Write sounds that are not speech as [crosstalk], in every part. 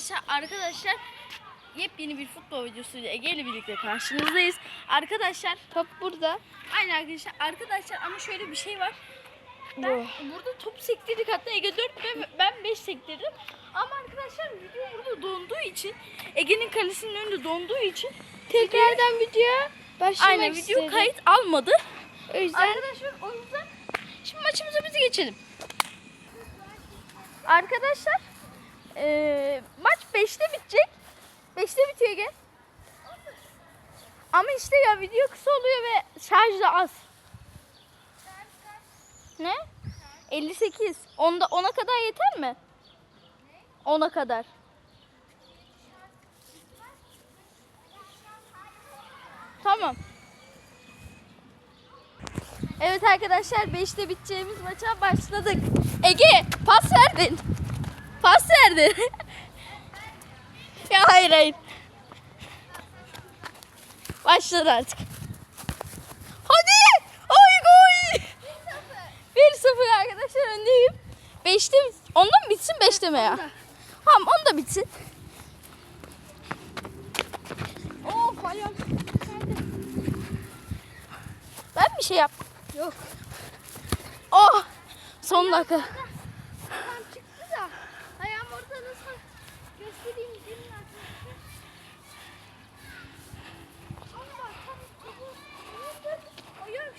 Arkadaşlar arkadaşlar yepyeni bir futbol videosuyla Ege ile birlikte karşınızdayız. Arkadaşlar Top burada. aynı arkadaşlar arkadaşlar ama şöyle bir şey var. Ben burada top sektirdik hatta Ege 4 ve ben 5 sektirdim. Ama arkadaşlar video burada donduğu için Ege'nin kalesinin önünde donduğu için Tekrardan video başlamak aynen video istedim. kayıt almadı. O yüzden Arkadaşlar o yüzden şimdi maçımıza biz geçelim. Arkadaşlar eee, maç 5'te bitecek. 5'te bitiyor Ege. Ama işte ya video kısa oluyor ve şarj da az. Ne? 58. Onda 10'a kadar yeter mi? 10'a kadar. Tamam. Evet arkadaşlar 5'te biteceğimiz maça başladık. Ege pas verdin. Pas verdin. [laughs] ya hayır hayır. Başladı artık. Hadi. Oy gol. 1-0 arkadaşlar öndeyim. 5'te onda mı bitsin 5'te mi ya? Tamam onda bitsin. Of ayağım. Ben bir şey yap. Yok. Oh! Son dakika. Tam çıktı da ayağım orada nasıl göstereyim dilin arkadaşlar. Ama bak tam topu vurdum. Ayağım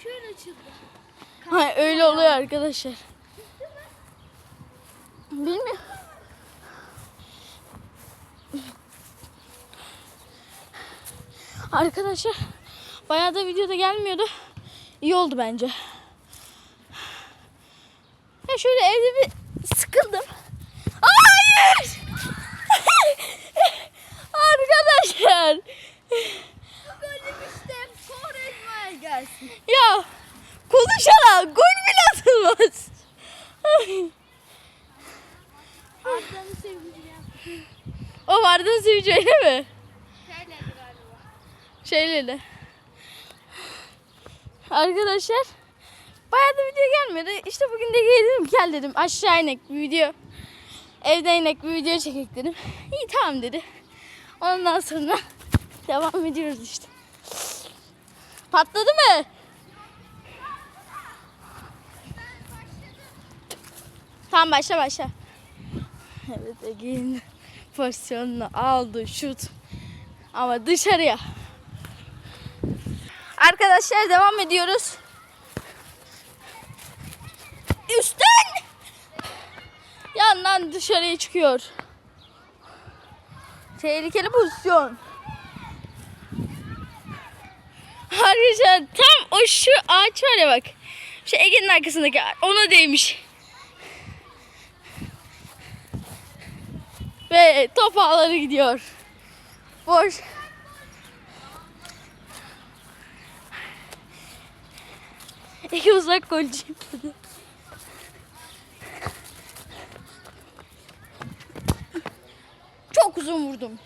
şöyle açıldı. Ha, öyle oluyor arkadaşlar. Bilmiyorum. Arkadaşlar bayağı da videoda gelmiyordu. İyi oldu bence. Ya şöyle evde bir sıkıldım. Aa, Hayır! Arkadaşlar. Golüm işte Kore'ye gelsin. Ya konuşarak gol bile atılmaz. Arda'nı seveceğim. o öyle mi? Şöyle galiba. Şeyleri. Arkadaşlar bayağı da video gelmedi. İşte bugün de geldim gel dedim aşağı inek bir video. Evden inek bir video çekek dedim. İyi tamam dedi. Ondan sonra [laughs] devam ediyoruz işte. Patladı mı? Tamam başla başla. Evet Ege'nin pozisyonunu aldı şut. Ama dışarıya. Arkadaşlar devam ediyoruz. Üstten! Yandan dışarıya çıkıyor. Tehlikeli pozisyon. Arkadaşlar tam o şu ağaç var ya bak. Şu Ege'nin arkasındaki. Ona değmiş. Ve top ağları gidiyor. Boş. Ege uzak golcü. Çok uzun vurdum.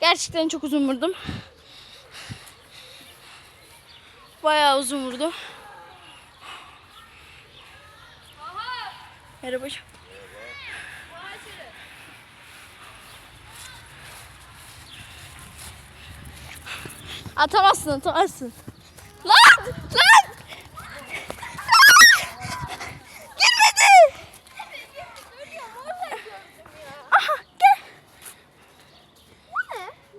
Gerçekten çok uzun vurdum. Bayağı uzun vurdum. Merhaba. hocam. Atamazsın, atamazsın. Lan! Lan! Girmedi! Aha gel.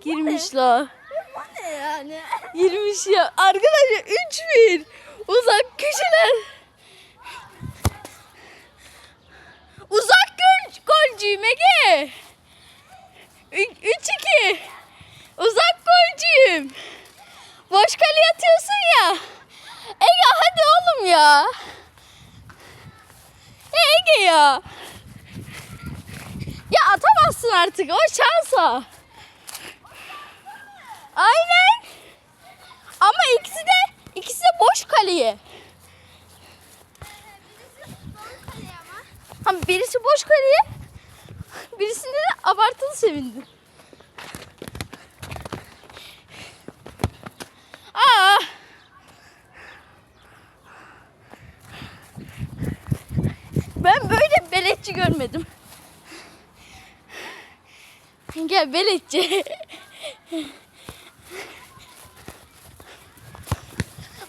Girmiş la. Bu ne yani? Girmiş ya. Arkadaşlar 3-1. Uzak köşeler. Uzak gol, golcüyüm Ege. 3-2. Uzak golcüyüm. Boş kaleye atıyorsun ya. Ege hadi oğlum ya. Ya Ege ya. Ya atamazsın artık o şansa. Aynen. Ama ikisi de ikisi de boş kaleye. Ama birisi boş kaleye. Birisinde de abartılı sevindi. Aa! Ben böyle beletçi görmedim. Gel veletçi.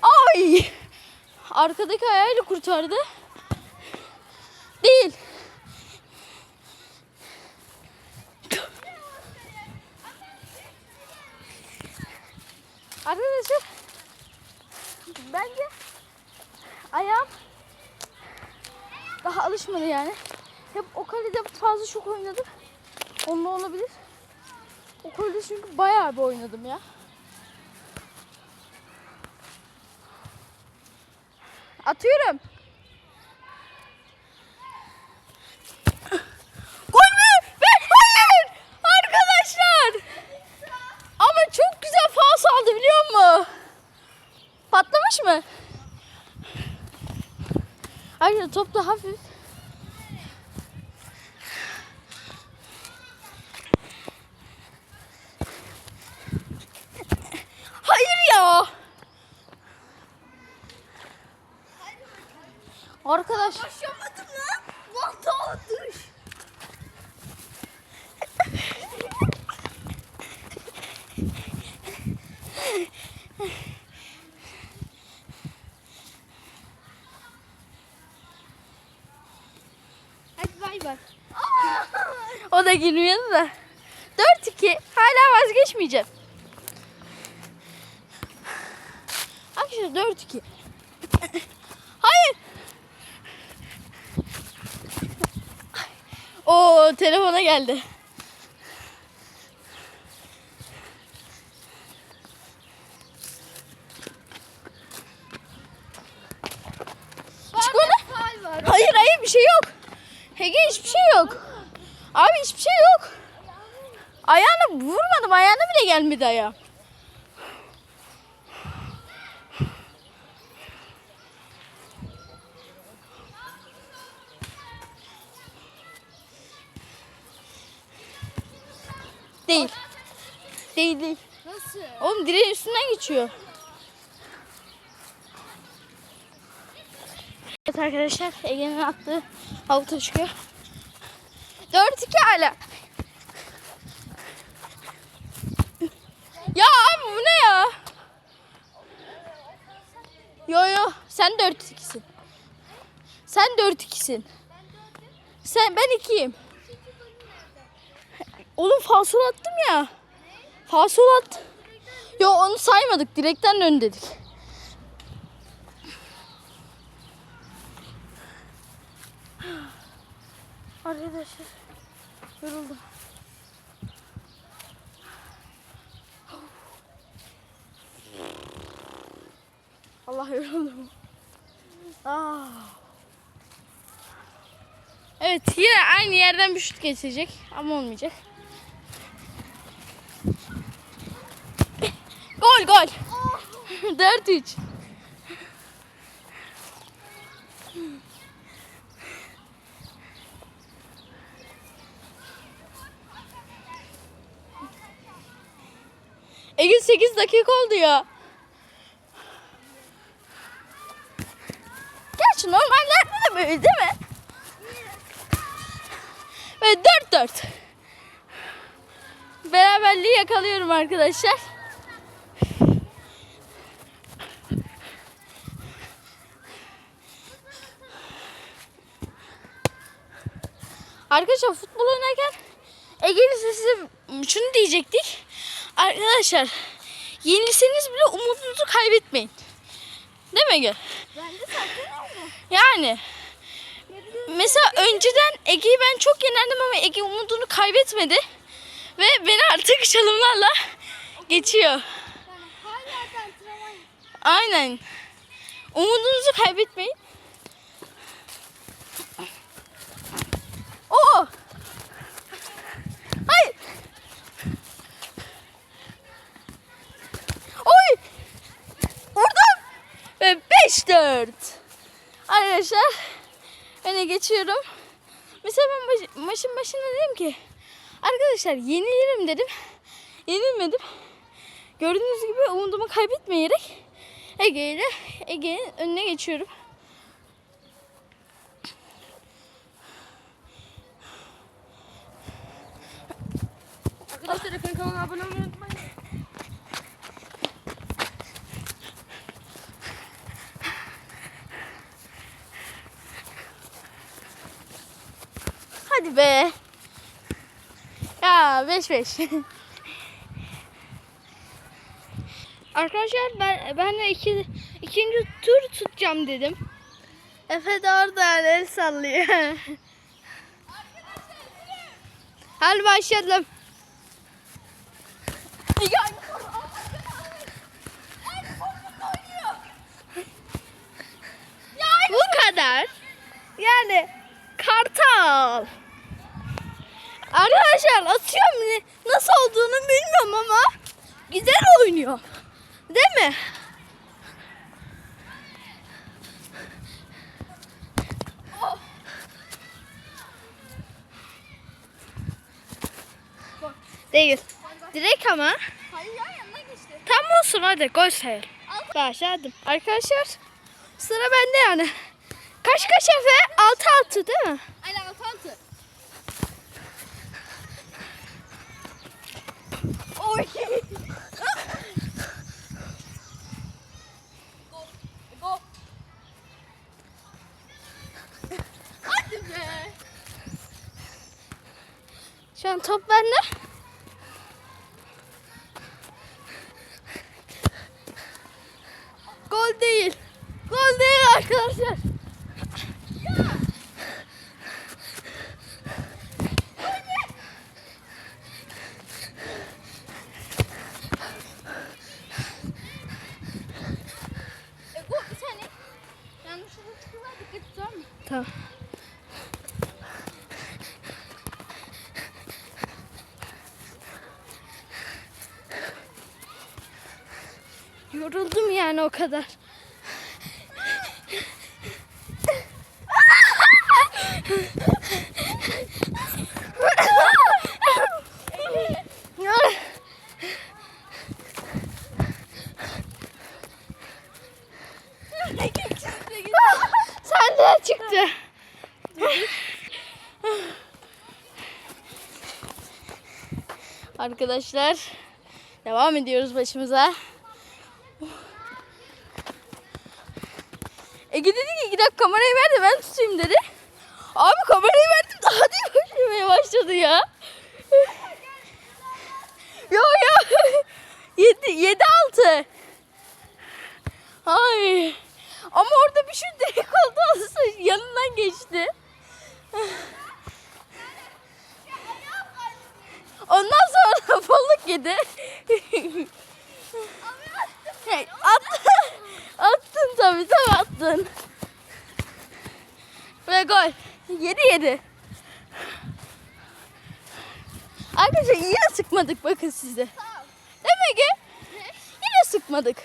Ay! Arkadaki ayağıyla kurtardı. Değil. Arkadaşlar bence ayağım daha alışmadı yani. Hep o kalede fazla çok oynadım. Onunla olabilir. O kalede çünkü bayağı bir oynadım ya. Atıyorum. Gol mü? Ve hayır! Arkadaşlar! Ama çok güzel faul aldı biliyor musun? Patlamış mı? Arkadaşlar top da hafif. Hayır ya. Arkadaş. Başlamadım lan. Valla düş. Girmiyordu da. 4-2. Hala vazgeçmeyeceğim. Arkadaşlar 4-2. Hayır. O telefona geldi. Çıkmadı. Faal var. Hayır hayır bir şey yok. Ege hiçbir şey yok. Abi hiçbir şey yok. Ayağına vurmadım. Ayağına bile gelmedi ayağım. Değil. Değil değil. Nasıl? Oğlum direğin üstünden geçiyor. Evet arkadaşlar Ege'nin attığı avuta çıkıyor. 4-2 hala. Ya abi bu ne ya? Yo yo sen 4-2'sin. Sen 4-2'sin. Sen ben 2'yim. Oğlum falsol attım ya. Falsol at. Yo onu saymadık. Direkten dön dedik. Arkadaşlar yoruldum. Allah yoruldum. Ah. Evet yine aynı yerden bir şut geçecek ama olmayacak. Gol gol. [laughs] 4-3. Egil 8 dakika oldu ya. 4. Beraberliği yakalıyorum arkadaşlar. Arkadaşlar futbol oynarken Ege Lisesi şunu diyecektik. Arkadaşlar yenilseniz bile umudunuzu kaybetmeyin. Değil mi Ege? Yani mesela önceden Ege'yi ben çok yenerdim ama Ege umudunu kaybetmedi. Ve beni artık çalımlarla geçiyor. Aynen. Umudunuzu kaybetmeyin. Oo! Hayır. Oy! Vurdum. Ve 5-4. Arkadaşlar öne geçiyorum. Mesela ben baş- maçın başında dedim ki arkadaşlar yenilirim dedim. Yenilmedim. Gördüğünüz gibi umudumu kaybetmeyerek Ege ile Ege'nin önüne geçiyorum. Arkadaşlar efendim kanala abone olmayı unutmayın. Hadi be. Ya 5 5. [laughs] Arkadaşlar ben ben de iki, ikinci tur tutacağım dedim. Efe de oradan el sallıyor. [laughs] Hadi başlayalım. Bu kadar. Yani kartal. Arkadaşlar atıyorum nasıl olduğunu bilmiyorum ama güzel oynuyor. Değil mi? Oh. Değil. Direkt ama. Hayır ya yanına geçti. Tam olsun hadi gol sayalım. Başladım. Arkadaşlar sıra bende yani. Kaç kaç Efe? 6-6 değil mi? Aynen 6-6. Oy. Go. Go. Hadi be. Şu an top bende. Gol değil. Gol değil arkadaşlar. E, gol bir saniye. Yanlışlıkla çıkıyorlar dikkat et tamam mı? Tamam. Yoruldum yani o kadar. Sen de çıktı. Arkadaşlar devam ediyoruz başımıza. Ege dedi ki gidelim kamerayı ver de ben tutayım dedi. Abi kamerayı verdim daha da yavaşlamaya başladı ya. Yo yo. 7 7 6. Ay. Ama orada bir şey direkt oldu yanından geçti. Ondan sonra balık yedi. [laughs] Attın. Attın tabii tabii attın. Ve gol. Yedi yedi. Arkadaşlar yine sıkmadık bakın size. Değil mi Ege? Yine sıkmadık.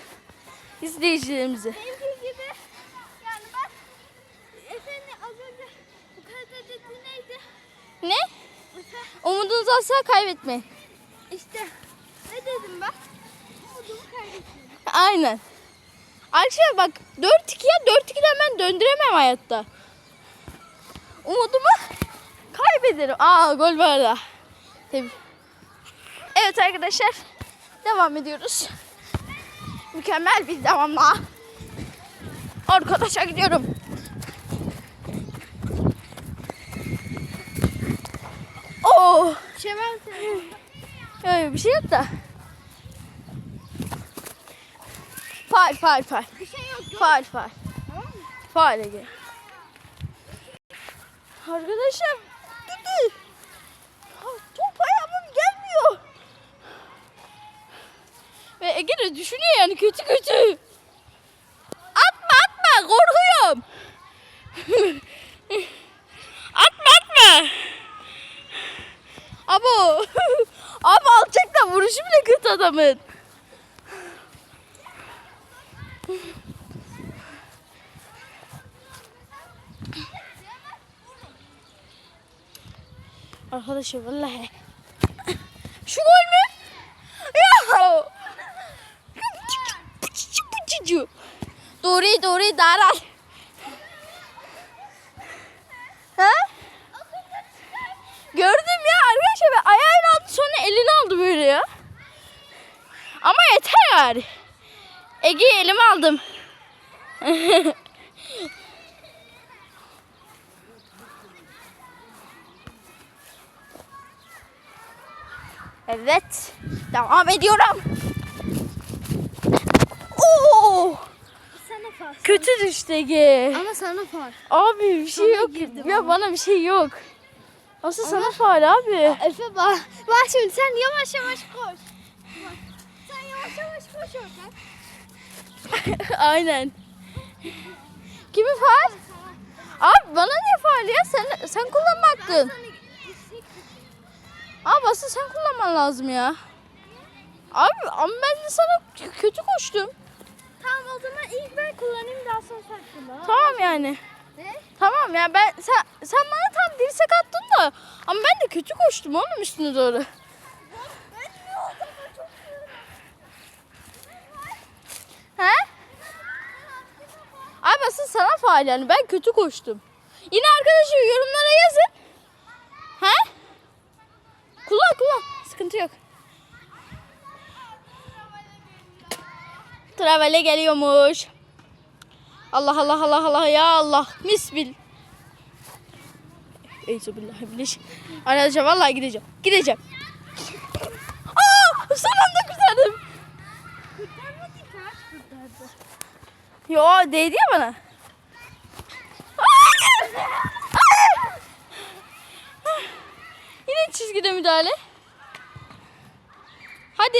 İzleyicilerimizi. Benimki gibi yani ben Efe'nin az önce bu kadar dediği neydi? Ne? Umudunuzu asla kaybetmeyin. İşte ne dedim ben? Umudumu kaybettim. Aynen. Arkadaşlar bak 4-2 ya 4-2'den ben döndüremem hayatta. Umudumu kaybederim. Aa gol var da. Evet arkadaşlar. Devam ediyoruz. Mükemmel bir devamla. Arkadaşa gidiyorum. Oo, Şemal öyle bir şey yok da. Faal faal faal. bir şey yok. Tamam mı? Faal Ege. Arkadaşlar. Ha, Top ayağımın gelmiyor. Ve Ege de düşünüyor yani kötü kötü. Atma atma korkuyorum. [laughs] atma atma. Abo. [laughs] Abi alacak da vuruşu bile kötü adamın. Arkadaşlar vallahi. Şu gol mü? Ya. Doğru doğru daral. Ha? Gördüm ya arkadaşlar ve ayağını aldı sonra elini aldı böyle. Ama yeter. Ege'yi elime aldım. [laughs] evet. Devam ediyorum. Oo! Far. Kötü düştü Ege. Ama sana far. Abi bir şey yok. Ya bana. bana bir şey yok. Asıl sana faal abi. Efe bak. Bak şimdi sen yavaş yavaş koş. Bak. Sen yavaş yavaş koş oradan. [laughs] Aynen. Kimi faal? Abi bana ne faal ya? Sen sen kullanma hakkın. Abi asıl sen kullanman lazım ya. Abi ama ben de sana kötü koştum. Tamam o zaman ilk ben kullanayım daha sonra sen kullan. Tamam yani. Ne? Tamam ya ben sen sen bana tam dirsek attın da ama ben de kötü koştum onun üstüne doğru. He? Abi asıl sana faal yani ben kötü koştum. Yine arkadaşlar yorumlara yazın. He? Kullan kullan sıkıntı yok. Travele geliyormuş. Allah Allah Allah Allah ya Allah. Misbil. Eyzubillahimiş. Arkadaşlar vallahi gideceğim. Gideceğim. Aa, son anda kurtardım. Yo değdi ya bana. Hayır! Hayır! Yine çizgide müdahale. Hadi.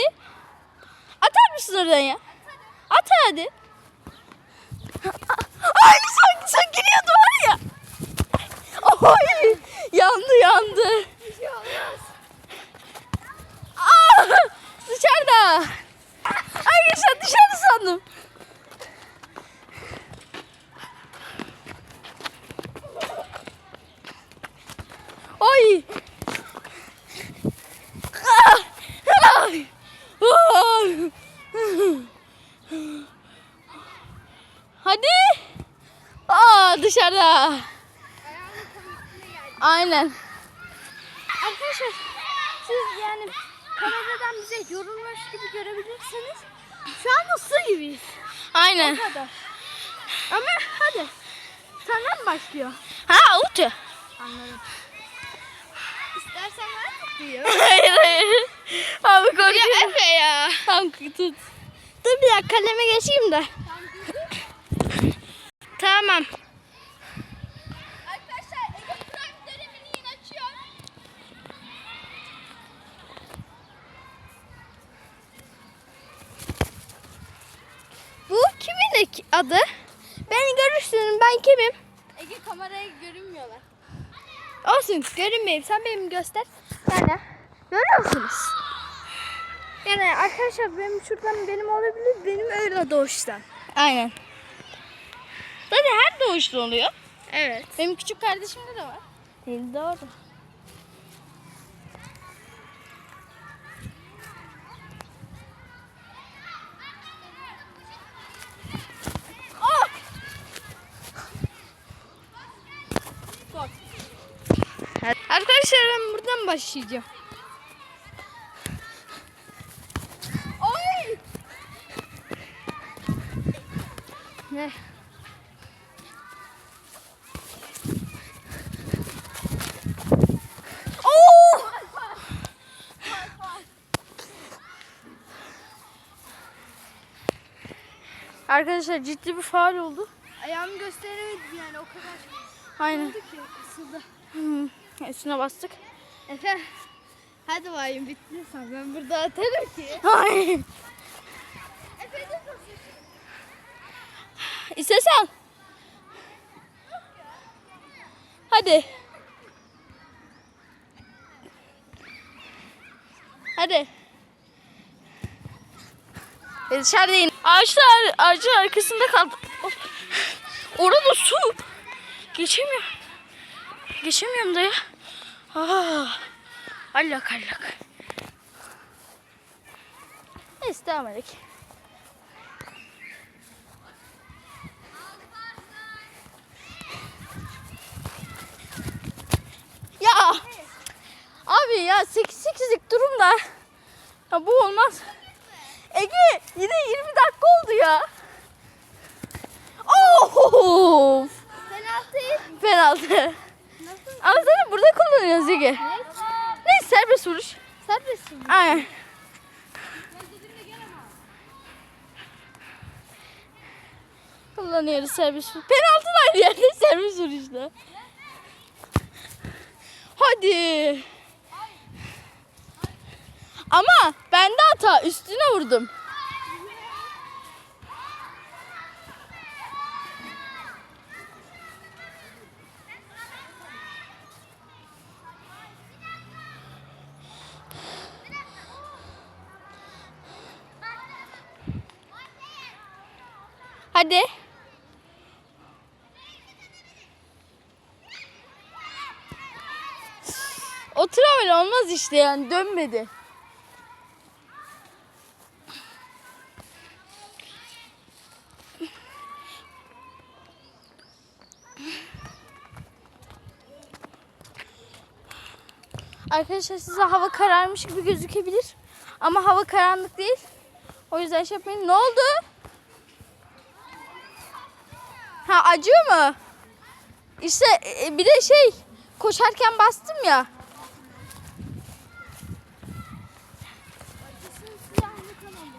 Oradan ya? At hadi. Ay sanki sen giriyordu var ya. Oy! Yandı yandı. Bir şey olmaz. Aa! Dışarıda. Arkadaşlar dışarı sandım. Oy. Ah! Ay! Ay! Hadi. Aa dışarıda. Ayağımın tam üstüne geldi. Aynen. Arkadaşlar siz yani kameradan bize yorulmuş gibi görebilirsiniz. Şu an su gibiyiz. Aynen. O kadar. Ama hadi. Senden başlıyor. Ha uçu. Anladım. İstersen ben tutayım. [laughs] hayır hayır. Abi korkuyorum. Efe ya. Tamam tut. Dur bir dakika kaleme geçeyim de. Tamam. Arkadaşlar Ege Prime dönemini yine açıyor. Bu kimin ek- adı? Beni görürsün ben kimim? Ege kameraya görünmüyorlar. Olsun görünmeyeyim sen benim göster. Yani görüyor musunuz? Yani arkadaşlar benim şuradan benim olabilir benim öyle doğuştan. Aynen. Zaten her doğuşta oluyor. Evet. Benim küçük kardeşimde de var. Değil doğru. Oh! Arkadaşlar ben buradan başlayacağım. Oy! Ne? Oo! Arkadaşlar ciddi bir faal oldu. Ayağımı gösteremedim yani o kadar Aynen. oldu ki ısıldı. Hmm, Üstüne bastık. Efe hadi bayım bitti sen ben burada atarım ki. Ay. Efe de? İstesen. Hadi. Hadi. E in. Ağaçlar, ağacın arkasında kaldı. Of. Orada su. Geçemiyorum. Geçemiyorum da ya. Ah. Allak allak. Neyse devam edelim. Ya. Abi ya 8 8'lik durumda. Ya bu olmaz. Ege yine 20 dakika oldu ya. Oh! Penaltı. Penaltı. Ama zaten burada kullanıyoruz Ege. Neyse serbest vuruş. Serbest mi? Aynen. Kullanıyoruz serbest vuruş. Penaltı aynı yerde [laughs] serbest vuruşta. Hadi. Ama bende hata üstüne vurdum. Hadi. Otur öyle olmaz işte yani dönmedi. Arkadaşlar size hava kararmış gibi gözükebilir. Ama hava karanlık değil. O yüzden şey yapmayın. Ne oldu? Ha acıyor mu? İşte e, bir de şey koşarken bastım ya.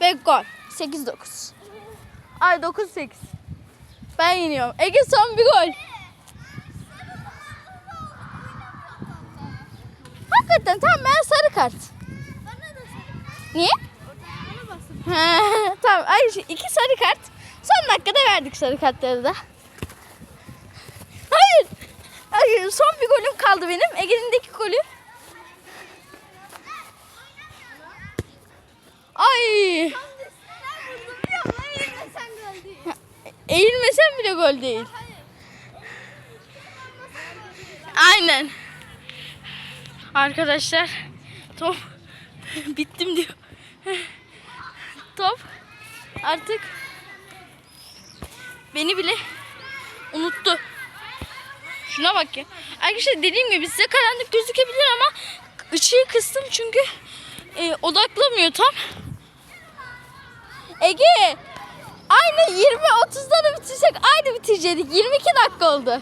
Ve gol. 8-9. Ay 9-8. Ben yeniyorum. Ege son bir gol. Hakikaten tamam ben sarı kart. Niye? [laughs] Tamam. Ay iki sarı kart. Son dakikada verdik sarı kartları da. Hayır. Hayır. Son bir golüm kaldı benim. Ege'nin de iki golü. Ay. Sen vurdun ya. Hayır sen gol değil. Eğilmesem bile gol değil. Aynen. Arkadaşlar top [laughs] bittim diyor. [laughs] top artık beni bile unuttu. Şuna bak ya. Arkadaşlar dediğim gibi size karanlık gözükebilir ama ışığı kıstım çünkü e, odaklamıyor tam. Ege aynı 20-30'da da bitirsek aynı bitirecektik. 22 dakika oldu.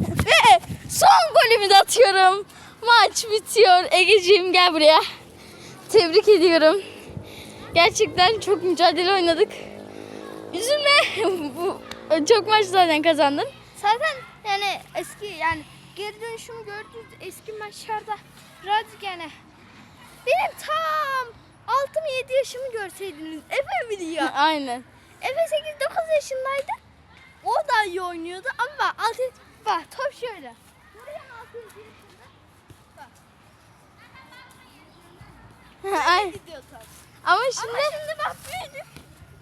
Ve son golümü de atıyorum. Maç bitiyor. Egeciğim gel buraya. Tebrik ediyorum. Gerçekten çok mücadele oynadık. Üzülme. [laughs] Bu çok maç zaten kazandın. Zaten yani eski yani geri dönüşümü gördüğünüz eski maçlarda birazcık yani benim tam 6 mı 7 yaşımı görseydiniz Efe biliyor. [laughs] Aynen. Efe 8-9 yaşındaydı. O da iyi oynuyordu ama bak 6 bak top şöyle. Görüyorsun 6 yaşında. [laughs] Ay, Gidiyor top. Ama Ama şimdi şimdi bak büyüdük.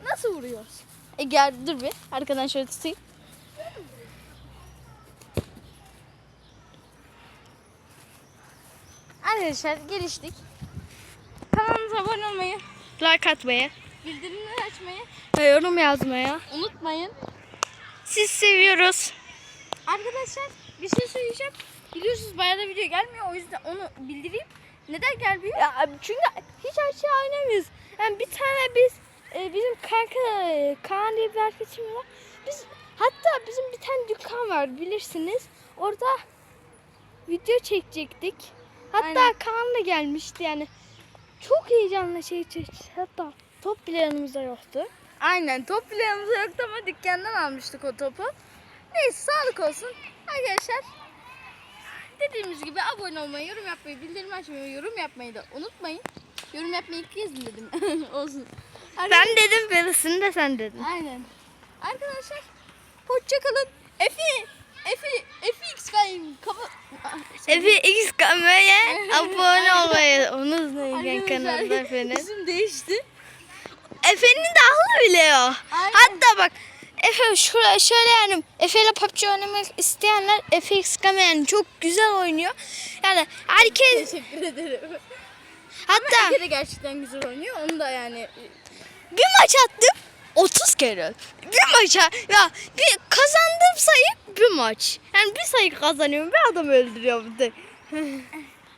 Nasıl vuruyoruz? E, gel dur bir. Arkadan şöyle tutayım. Arkadaşlar geliştik. Kanalımıza abone olmayı, Like atmaya, bildirimleri açmayı yorum yazmaya. unutmayın. Siz seviyoruz. Arkadaşlar bir şey söyleyeceğim. Biliyorsunuz bayağı da video gelmiyor. O yüzden onu bildireyim. Neden gelmiyor? Ya çünkü hiç aşağı oynamıyoruz. Yani bir tane biz e, bizim kanka e, Kaan diye bir arkadaşım var. Biz hatta bizim bir tane dükkan var bilirsiniz. Orada video çekecektik. Hatta Aynen. Kaan da gelmişti yani. Çok heyecanla şey çektik. Hatta top bile yanımızda yoktu. Aynen top bile yanımızda yoktu ama dükkandan almıştık o topu. Neyse sağlık olsun. Arkadaşlar dediğimiz gibi abone olmayı, yorum yapmayı, bildirim açmayı, yorum yapmayı da unutmayın. Yorum yapmayı ilk kez dedim? [laughs] olsun. Ben dedim birisini de sen dedin. Aynen. Arkadaşlar hoşçakalın. Efi, Efi, FX Fame. Kafa... [laughs] Efe X kameraya [laughs] abone olmayı unutmayın kanalda efendim. [laughs] İsim değişti. Efe'nin de aklı bile yok. Aynen. Hatta bak Efe şöyle, şöyle yani Efe ile PUBG oynamak isteyenler Efe X yani çok güzel oynuyor. Yani herkes Teşekkür ederim. hatta Ege de gerçekten güzel oynuyor. Onu da yani bir maç attım 30 kere. Bir maça ya bir kazandığım sayı bir maç. Yani bir sayı kazanıyorum bir adam öldürüyorum de. [laughs]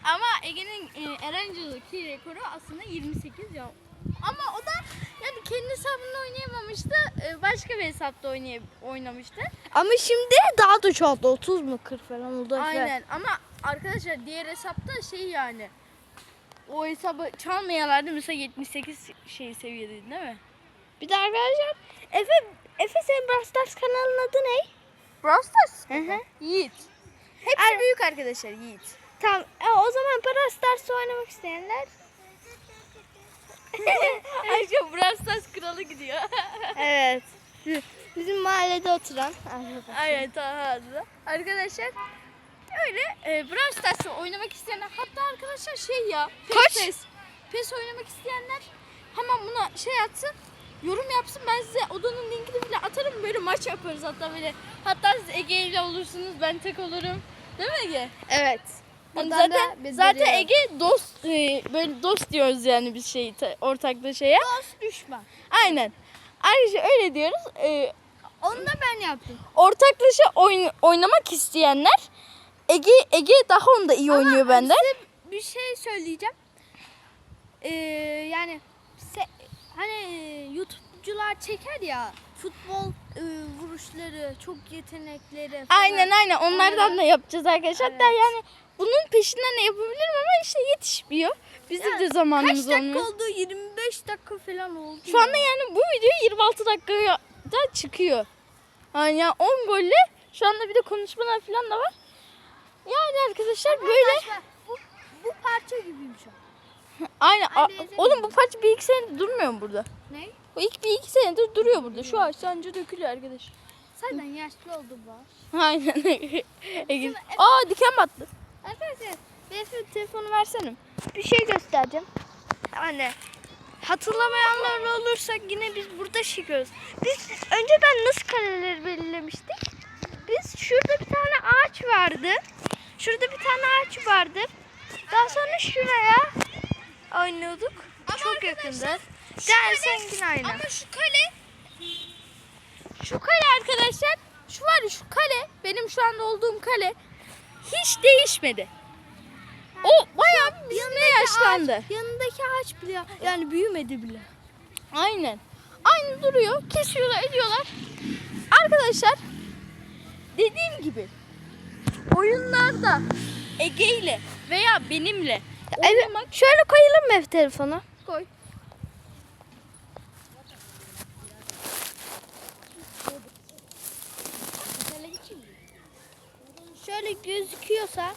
Ama Ege'nin e, Erencil'deki rekoru aslında 28 ya. Ama o da yani kendi hesabında oynayamamıştı. e, Başka bir hesapta oynay oynamıştı. Ama şimdi daha da çoğaldı. 30 mu 40 falan oldu. Aynen ama arkadaşlar diğer hesapta şey yani o hesabı çalmayalardı mesela 78 şey seviyedeydi değil mi? Bir de arkadaşlar Efe, Efe senin Brawl Stars kanalının adı ne? Brawl Stars Hı hı. Yiğit. Hepsi büyük arkadaşlar Yiğit. Tamam. E, o zaman Brawl Stars oynamak isteyenler. [laughs] Ayrıca Brawl Stars kralı gidiyor. [laughs] evet. Bizim mahallede oturan. arkadaşlar. Aynen adlı. Arkadaşlar öyle e, Brawl Stars'ı oynamak isteyenler hatta arkadaşlar şey ya PES, Kaç? PES, PES oynamak isteyenler hemen buna şey atsın yorum yapsın ben size odanın linkini bile atarım böyle maç yaparız hatta böyle hatta siz Ege ile olursunuz ben tek olurum değil mi Ege? Evet. Yani Buradan da zaten zaten Ege dost e, böyle dost diyoruz yani biz şey ortaklı şeye. Dost düşman. Aynen. Ayrıca öyle diyoruz. E, Onu da ben yaptım. ortaklaşa oyn- oynamak isteyenler Ege Ege daha onda iyi oynuyor benden. Size bir şey söyleyeceğim. Ee, yani se- hani e, YouTube'cular çeker ya futbol e, vuruşları, çok yetenekleri falan. Aynen aynen onlardan da yapacağız arkadaşlar. Hatta Evet. yani bunun peşinden de yapabilirim ama işte yetişmiyor. Bizim Ya, de zamanımız Kaç dakika olmuyor. oldu? 25 dakika falan oldu. Şu anda yani bu video 26 dakikada çıkıyor. Yani ya 10 golle şu anda bir de konuşmalar falan da var. Yani arkadaşlar böyle bu, bu parça gibiyim şu [laughs] an. aynen. A- Anne, izledim. oğlum bu parça bir iki senedir durmuyor mu burada? Ne? O ilk bir iki senedir duruyor burada. Şu ağaç sancı dökülüyor arkadaş. Zaten yaşlı oldu bu. [laughs] Aynen. [laughs] Ege. Aa diken battı. Arkadaşlar beyefendi telefonu versene. Bir şey göstereceğim. Anne. Hatırlamayanlar olursa yine biz burada çıkıyoruz. Biz önceden nasıl kaleleri belirlemiştik? Biz şurada bir tane ağaç vardı. Şurada bir tane ağaç vardı. Daha sonra şuraya oynuyorduk. Çok yakında. Dersen yine aynı. Ama şu kale şu kale arkadaşlar şu var ya şu kale benim şu anda olduğum kale hiç değişmedi. O bayağı bizimle yaşlandı. Ağaç, yanındaki ağaç bile yani büyümedi bile. Aynen. Aynı duruyor. Kesiyorlar ediyorlar. Arkadaşlar dediğim gibi oyunlarda Ege ile veya benimle Evet. oynamak Şöyle koyalım mı ev telefonu? koy. Şöyle gözüküyorsa